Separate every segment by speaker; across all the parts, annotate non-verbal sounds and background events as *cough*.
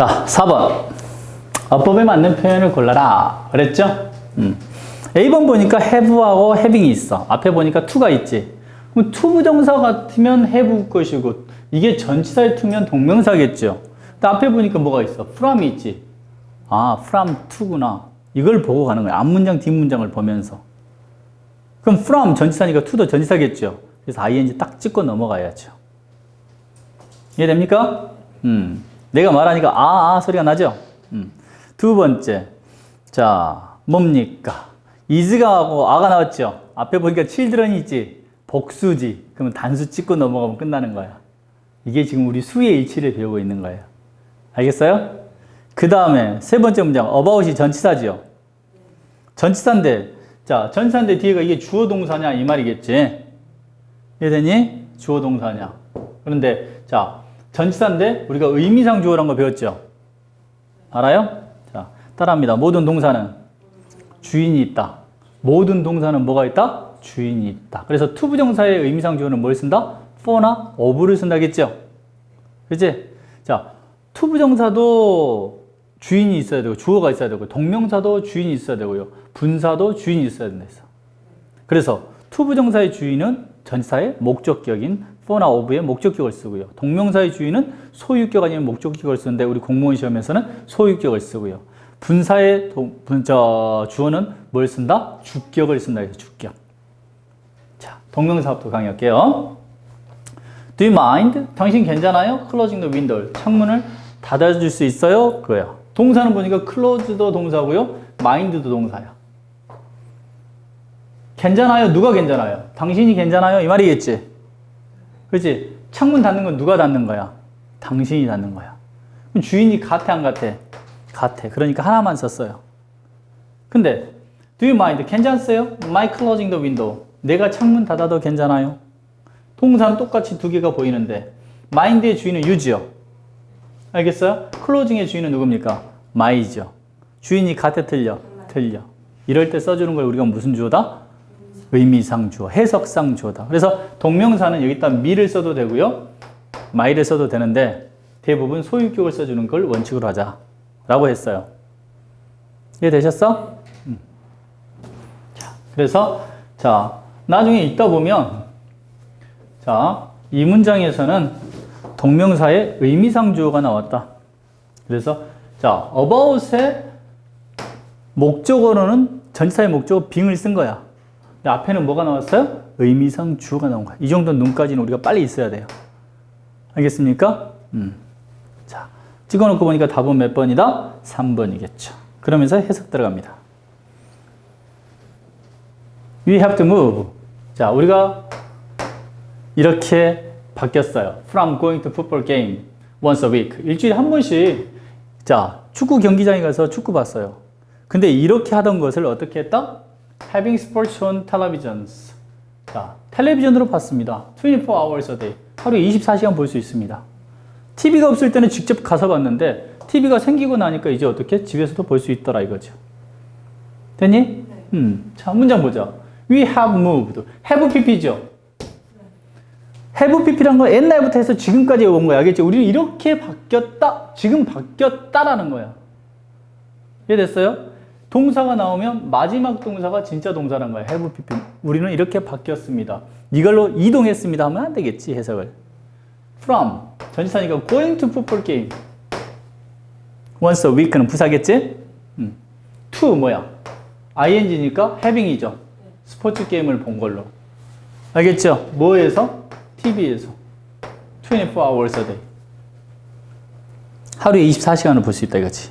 Speaker 1: 자, 4번. 어법에 맞는 표현을 골라라. 그랬죠? 음. A번 보니까 have하고 having이 있어. 앞에 보니까 to가 있지. 그럼 to 부정사 같으면 have 것이고, 이게 전치사에 to면 동명사겠죠. 근데 앞에 보니까 뭐가 있어? from이 있지. 아, from to구나. 이걸 보고 가는 거야. 앞문장, 뒷문장을 보면서. 그럼 from 전치사니까 to도 전치사겠죠. 그래서 ing 딱 찍고 넘어가야죠. 이해됩니까? 음. 내가 말하니까 아, 아 소리가 나죠? 음. 두 번째. 자, 뭡니까? is가 하고 아가 나왔죠? 앞에 보니까 children이 있지. 복수지. 그러면 단수 찍고 넘어가면 끝나는 거야. 이게 지금 우리 수의 일치를 배우고 있는 거예요. 알겠어요? 그 다음에 세 번째 문장. about이 전치사지요. 전치사인데, 자, 전치사인데 뒤에가 이게 주어 동사냐 이 말이겠지. 이해되니? 주어 동사냐. 그런데 자, 전치사인데 우리가 의미상 주어란 거 배웠죠? 알아요? 자, 따라합니다. 모든 동사는 주인이 있다. 모든 동사는 뭐가 있다? 주인이 있다. 그래서 투부정사의 의미상 주어는 뭘 쓴다? for나 of를 쓴다겠죠? 그치? 자, 투부정사도 주인이 있어야 되고, 주어가 있어야 되고, 동명사도 주인이 있어야 되고요. 분사도 주인이 있어야 된다. 그래서 투부정사의 주인은 전치사의 목적격인 for나 of의 목적격을 쓰고요. 동명사의 주인은 소유격 아니면 목적격을 쓰는데 우리 공무원 시험에서는 소유격을 쓰고요. 분사의 동, 분, 저, 주어는 뭘 쓴다? 주격을 쓴다 해서 주격. 자, 동명사부터 강의할게요. Do you mind? 당신 괜찮아요? Closing the window. 창문을 닫아줄 수 있어요? 그거요. 동사는 보니까 close도 동사고요. mind도 동사야. 괜찮아요? 누가 괜찮아요? 당신이 괜찮아요? 이 말이겠지? 그렇지? 창문 닫는 건 누가 닫는 거야? 당신이 닫는 거야. 그럼 주인이 같아 안 같아? 같아. 그러니까 하나만 썼어요. 근데 do you mind? 괜찮으세요? My closing the window. 내가 창문 닫아도 괜찮아요? 동사는 똑같이 두 개가 보이는데 mind의 주인은 you죠. 알겠어요? closing의 주인은 누굽니까? my죠. 주인이 같아 틀려? 틀려. 이럴 때 써주는 걸 우리가 무슨 주어다? 의미상 주어, 해석상 주어다. 그래서 동명사는 여기다 me를 써도 되고요. my를 써도 되는데 대부분 소유격을 써주는 걸 원칙으로 하자. 라고 했어요. 이해되셨어? 음. 자, 그래서, 자, 나중에 읽다 보면, 자, 이 문장에서는 동명사의 의미상 주어가 나왔다. 그래서, 자, about의 목적어로는 전치사의 목적어 빙을 쓴 거야. 근데 앞에는 뭐가 나왔어요? 의미상 주어가 나온 거야. 이 정도 눈까지는 우리가 빨리 있어야 돼요. 알겠습니까? 음. 자, 찍어놓고 보니까 답은 몇 번이다? 3번이겠죠. 그러면서 해석 들어갑니다. We have to move. 자, 우리가 이렇게 바뀌었어요. From going to football game once a week. 일주일에 한 번씩, 자, 축구 경기장에 가서 축구 봤어요. 근데 이렇게 하던 것을 어떻게 했다? Having sports on televisions. 자, 텔레비전으로 봤습니다. 24 hours a day. 하루에 24시간 볼 수 있습니다. TV가 없을 때는 직접 가서 봤는데 TV가 생기고 나니까 이제 어떻게 집에서도 볼 수 있더라 이거죠. 됐니? 네. 음, 자 문장 보자. We have moved. have pp죠. have pp란 건 옛날부터 해서 지금까지 온 거야. 알겠지? 우리는 이렇게 바뀌었다. 지금 바뀌었다라는 거야. 이해됐어요? 동사가 나오면 마지막 동사가 진짜 동사란 거야. have pp. 우리는 이렇게 바뀌었습니다. 이걸로 이동했습니다 하면 안 되겠지 해석을. from 전치사니까 going to football game. once a week는 부사겠지? 음. to 뭐야? ing니까 having이죠. 스포츠 게임을 본 걸로. 알겠죠? 뭐에서? TV에서. 24 hours a day. 하루에 24시간을 볼 수 있다 이거지.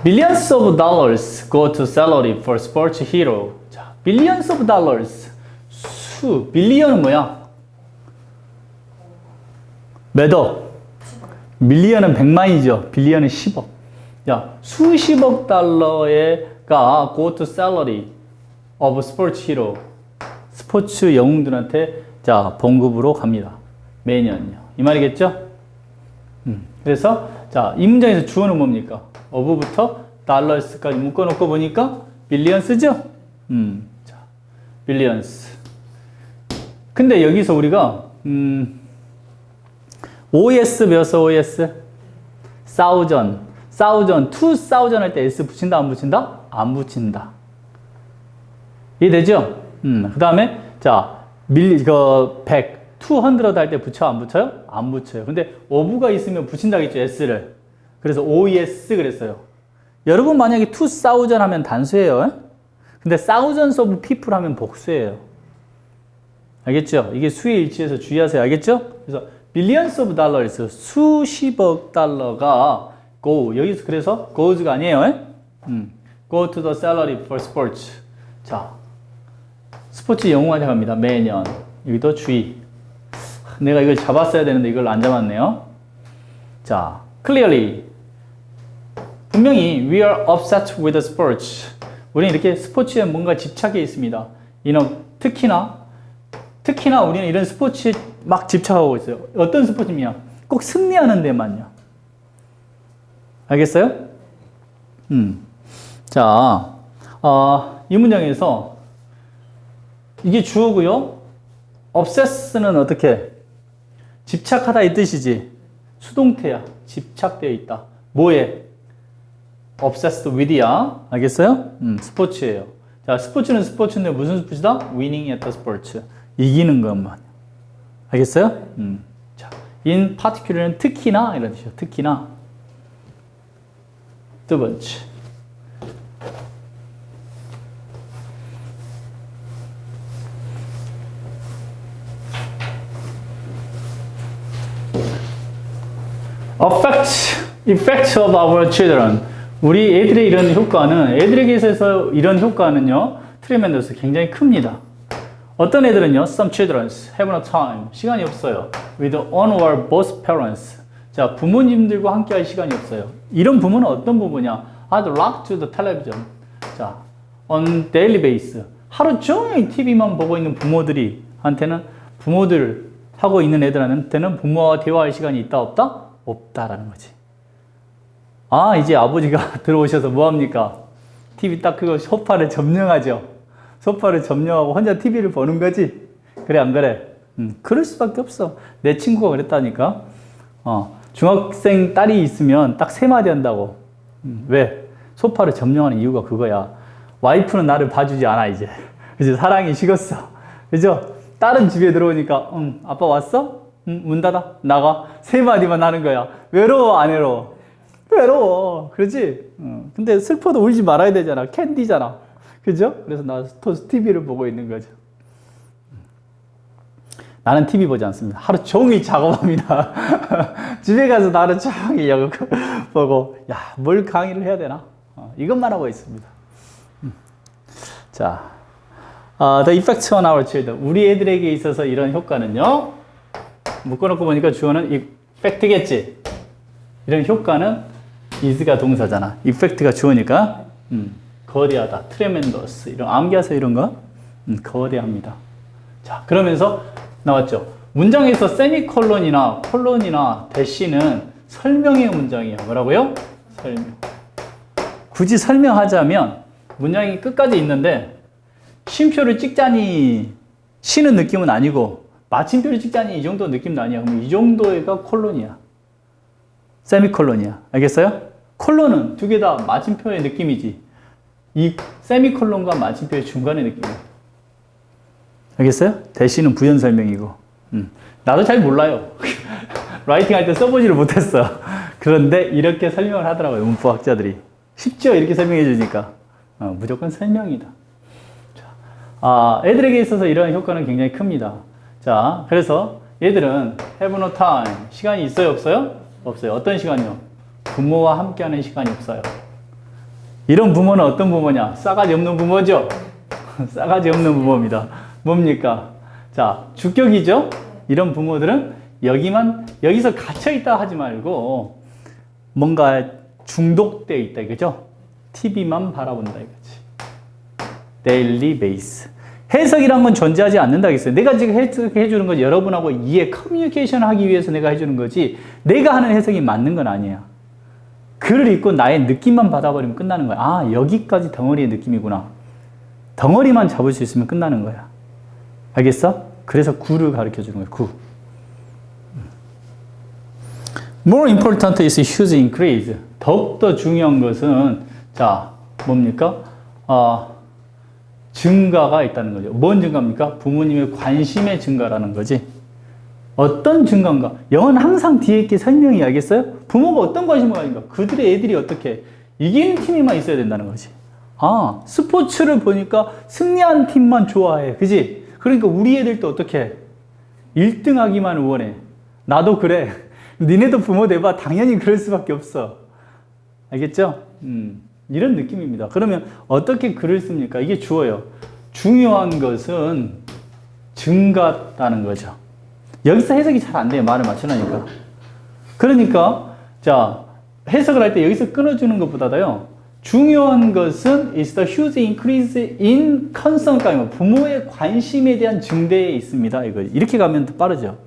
Speaker 1: 음. Billions of dollars go to salary for sports hero. 자, billions of dollars. 수, 빌리언은 뭐야? 몇 억? 밀리언은 100만이죠. 빌리언은 10억. 야, 수십억 달러가 go to salary of sports hero. 스포츠 영웅들한테 자, 봉급으로 갑니다. 매년요. 이 말이겠죠? 음. 그래서 자, 이 문장에서 주어는 뭡니까? Of부터 dollars까지 묶어 놓고 보니까 billions죠? 음. 자, billions. 근데 여기서 우리가 음 OS 배웠어, OS? 사우전. 사우전, 투 사우전 할 때 S 붙인다, 안 붙인다? 안 붙인다. 이해되죠? 음, 그 다음에, 자, 밀리, 그, 100, 200 할 때 붙여, 안 붙여요? 안 붙여요. 근데 오브가 있으면 붙인다겠죠, S를. 그래서 OES 그랬어요. 여러분 만약에 2000 하면 단수예요. 근데 thousands of people 하면 복수예요. 알겠죠? 이게 수의 일치에서 주의하세요. 알겠죠? 그래서 billions of dollars 수십억 달러가 go 여기서 그래서 goes가 아니에요. 음. go to the salary for sports. 자, 스포츠 영웅화돼 갑니다. 매년 여기도 주의. 내가 이걸 잡았어야 되는데 이걸 안 잡았네요. 자, clearly 분명히 we are obsessed with sports. 우리는 이렇게 스포츠에 뭔가 집착해 있습니다. 이런 특히나 특히나 우리는 이런 스포츠에 막 집착하고 있어요. 어떤 스포츠냐? 꼭 승리하는 데만요. 알겠어요? 음. 자, 어, 이 문장에서 이게 주어고요. obsess는 어떻게? 집착하다 이 뜻이지. 수동태야. 집착되어 있다. 뭐에? Obsessed with야. 알겠어요? 음, 스포츠예요. 자, 스포츠는 스포츠인데 무슨 스포츠다? winning at the sports. 이기는 것만. 알겠어요? 음. 자, in particular는 특히나 이런 뜻이요. 특히나. 두 번째. affect, effect of our children. 우리 애들의 이런 효과는, 애들에게 있어서 이런 효과는요, 트리멘더스 굉장히 큽니다. 어떤 애들은요, some children have no time. 시간이 없어요. with one or both parents. 자, 부모님들과 함께 할 시간이 없어요. 이런 부모는 어떤 부모냐? I'd locked to the television. 자, on daily basis. 하루 종일 TV만 보고 있는 부모들이, 한테는 부모들 하고 있는 애들한테는 부모와 대화할 시간이 있다, 없다? 없다라는 거지. 아, 이제 아버지가 *laughs* 들어오셔서 뭐 합니까? TV 딱 그거 소파를 점령하죠. 소파를 점령하고 혼자 TV를 보는 거지. 그래, 안 그래? 음, 그럴 수밖에 없어. 내 친구가 그랬다니까. 어, 중학생 딸이 있으면 딱 세 마디 한다고. 음, 왜? 소파를 점령하는 이유가 그거야. 와이프는 나를 봐주지 않아, 이제. *laughs* 이제 사랑이 식었어. 그죠? 딸은 집에 들어오니까, 응, 아빠 왔어? 응, 문 닫아. 나가. 세 마디만 하는 거야. 외로워, 안 외로워? 외로워. 그러지? 응. 근데 슬퍼도 울지 말아야 되잖아. 캔디잖아. 그죠? 그래서 나 토스 TV를 보고 있는 거죠. 나는 TV 보지 않습니다. 하루 종일 작업합니다. *laughs* 집에 가서 나는 종일 영어 *laughs* 보고, 야, 뭘 강의를 해야 되나? 어, 이것만 하고 있습니다. 음. 자, 어, the effect on our children. 우리 애들에게 있어서 이런 효과는요, 묶어놓고 보니까 주어는 effect겠지? 이런 효과는 is가 동사잖아. effect가 주어니까, 음, 거대하다, tremendous, 이런 암기하세요, 이런 거. 음, 거대합니다. 자, 그러면서 나왔죠. 문장에서 세미콜론이나 콜론이나 대시는 설명의 문장이에요. 뭐라고요? 설명. 굳이 설명하자면 문장이 끝까지 있는데 쉼표를 찍자니 쉬는 느낌은 아니고 마침표를 찍자니 이 정도 느낌도 아니야. 그럼 이 정도가 콜론이야. 세미콜론이야. 알겠어요? 콜론은 두 개 다 마침표의 느낌이지. 이 세미콜론과 마침표의 중간의 느낌이야. 알겠어요? 대신은 부연 설명이고. 음. 나도 잘 몰라요. *laughs* 라이팅 할 때 써보지를 못했어. *laughs* 그런데 이렇게 설명을 하더라고요. 문법학자들이. 쉽죠? 이렇게 설명해 주니까. 어, 무조건 설명이다. 자, 아, 애들에게 있어서 이런 효과는 굉장히 큽니다. 자, 그래서 얘들은 have no time. 시간이 있어요? 없어요? 없어요. 어떤 시간이요? 부모와 함께하는 시간이 없어요. 이런 부모는 어떤 부모냐? 싸가지 없는 부모죠? *laughs* 싸가지 없는 부모입니다. 뭡니까? 자, 주격이죠? 이런 부모들은 여기만, 여기서 갇혀있다 하지 말고 뭔가 중독되어 있다, 이거죠? TV만 바라본다, 이거지. daily base. 해석이란 건 존재하지 않는다겠어요. 내가 지금 해석해 주는 건 여러분하고 이해, 커뮤니케이션 하기 위해서 내가 해 주는 거지, 내가 하는 해석이 맞는 건 아니야. 글을 읽고 나의 느낌만 받아버리면 끝나는 거야. 아, 여기까지 덩어리의 느낌이구나. 덩어리만 잡을 수 있으면 끝나는 거야. 알겠어? 그래서 구를 가르쳐 주는 거예요. 구. More important is huge increase. 더욱더 중요한 것은 자 뭡니까? 어, 증가가 있다는 거죠. 뭔 증가입니까? 부모님의 관심의 증가라는 거지. 어떤 증가인가? 영어는 항상 뒤에 있게 설명이 알겠어요? 부모가 어떤 관심을 가진가? 그들의 애들이 어떻게 이기는 팀이만 있어야 된다는 거지. 아, 스포츠를 보니까 승리하는 팀만 좋아해. 그지? 그러니까 우리 애들도 어떻게 1등 하기만 원해. 나도 그래. *laughs* 니네도 부모 돼봐. 당연히 그럴 수밖에 없어. 알겠죠? 음, 이런 느낌입니다. 그러면 어떻게 글을 씁니까? 이게 주어요. 중요한 것은 증가다는 거죠. 여기서 해석이 잘 안 돼요. 말을 맞추려니까. 그러니까, 자, 해석을 할 때 여기서 끊어주는 것보다도요, 중요한 것은 is the huge increase in concern, 부모의 관심에 대한 증대에 있습니다. 이거 이렇게 가면 더 빠르죠.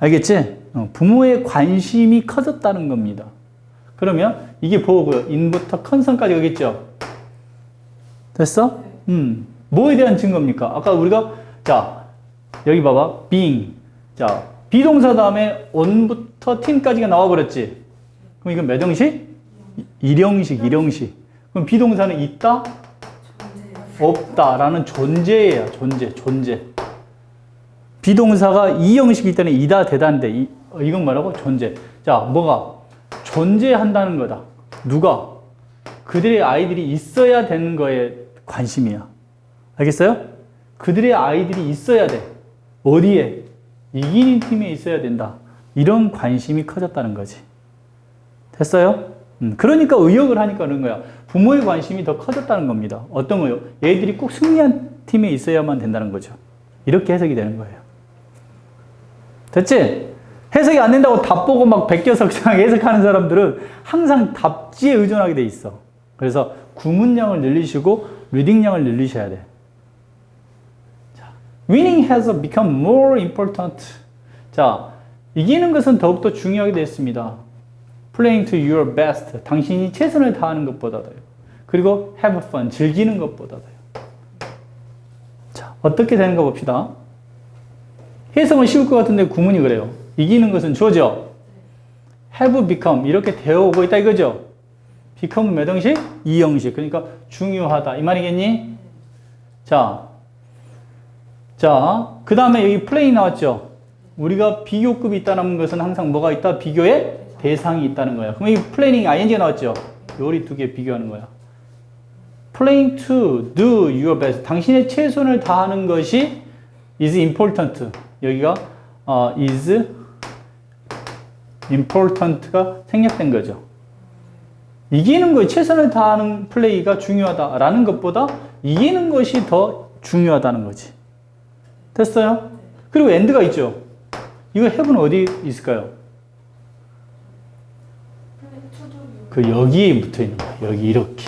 Speaker 1: 알겠지? 어, 부모의 관심이 커졌다는 겁니다. 그러면 이게 보고요. 인부터 컨선까지 오겠죠? 됐어? 음. 뭐에 대한 증거입니까? 아까 우리가, 자, 여기 봐봐. being. 자, 비동사 다음에 on부터 team까지가 나와버렸지? 그럼 이건 몇 형식? 이- 일형식, 일형식. 그럼 비동사는 있다? 없다라는 존재예요. 존재, 존재. 비동사가 이 형식일 때는 이다 대다인데 이, 어, 이건 뭐라고? 존재. 자, 뭐가 존재한다는 거다. 누가 그들의 아이들이 있어야 되는 거에 관심이야. 알겠어요? 그들의 아이들이 있어야 돼. 어디에? 이기는 팀에 있어야 된다. 이런 관심이 커졌다는 거지. 됐어요? 음, 그러니까 의역을 하니까 그런 거야. 부모의 관심이 더 커졌다는 겁니다. 어떤 거요? 얘들이 꼭 승리한 팀에 있어야만 된다는 거죠. 이렇게 해석이 되는 거예요. 됐지? 해석이 안 된다고 답 보고 막 그냥 *laughs* 해석하는 사람들은 항상 답지에 의존하게 돼 있어. 그래서 구문량을 늘리시고 리딩량을 늘리셔야 돼. 자, winning has become more important. 자, 이기는 것은 더욱더 중요하게 됐습니다. playing to your best. 당신이 최선을 다하는 것보다도요. 그리고 have fun. 즐기는 것보다도요. 자, 어떻게 되는 거 봅시다. 해석은 쉬울 것 같은데 구문이 그래요. 이기는 것은 주어져. have become 이렇게 되어 오고 있다 이거죠. become은 몇 형식? 이 형식. 그러니까 중요하다 이 말이겠니? 자, 자, 그 다음에 여기 플레이 나왔죠. 우리가 비교급이 있다는 것은 항상 뭐가 있다? 비교의 대상이 있다는 거야. 그럼 이 플래닝 ing가 나왔죠. 요리 두 개 비교하는 거야. playing to do your best. 당신의 최선을 다하는 것이 is important. 여기가 어, is important가 생략된 거죠. 이기는 거 최선을 다하는 플레이가 중요하다라는 것보다 이기는 것이 더 중요하다는 거지. 됐어요? 그리고 end가 있죠. 이거 have는 어디 있을까요? 그 여기에 붙어 있는 거야. 여기 이렇게.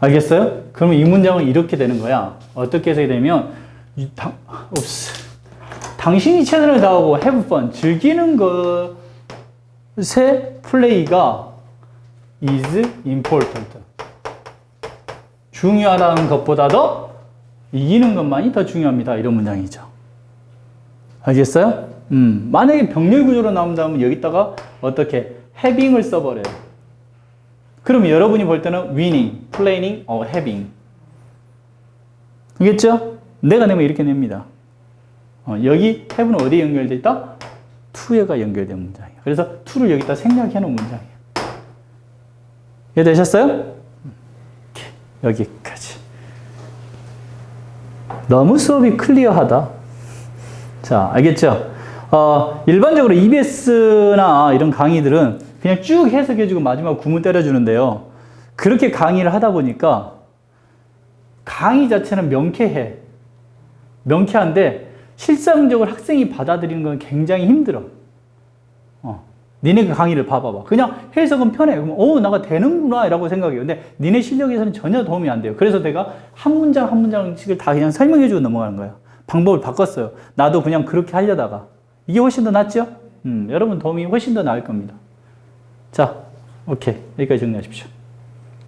Speaker 1: 알겠어요? 그러면 이 문장은 이렇게 되는 거야. 어떻게 해석이 되면 이 당, 옵스. 당신이 최선을 다하고 have fun 즐기는 것의 플레이가 is important. 중요하다는 것보다도 이기는 것만이 더 중요합니다. 이런 문장이죠. 알겠어요? 음, 만약에 병렬 구조로 나온다면 여기다가 어떻게 having을 써버려요. 그럼 여러분이 볼 때는 winning, planning, or having. 알겠죠? 내가 내면 이렇게 냅니다. 어, 여기 have는 어디에 연결돼 있다? to에가 연결된 문장이에요. 그래서 to를 여기다 생략해 놓은 문장이에요. 이해되셨어요? 이렇게, 여기까지. 너무 수업이 클리어하다. 자, 알겠죠? 어, 일반적으로 EBS나 이런 강의들은 그냥 쭉 해석해주고 마지막 구문 때려주는데요. 그렇게 강의를 하다 보니까 강의 자체는 명쾌해. 명쾌한데 실상적으로 학생이 받아들이는 건 굉장히 힘들어. 어. 니네가 강의를 봐봐봐. 그냥 해석은 편해. 그럼, 어, 나가 되는구나. 라고 생각해요. 근데 니네 실력에서는 전혀 도움이 안 돼요. 그래서 내가 한 문장 한 문장씩을 다 그냥 설명해주고 넘어가는 거야. 방법을 바꿨어요. 나도 그냥 그렇게 하려다가. 이게 훨씬 더 낫죠? 음, 여러분 도움이 훨씬 더 나을 겁니다. 자, 오케이. 여기까지 정리하십시오.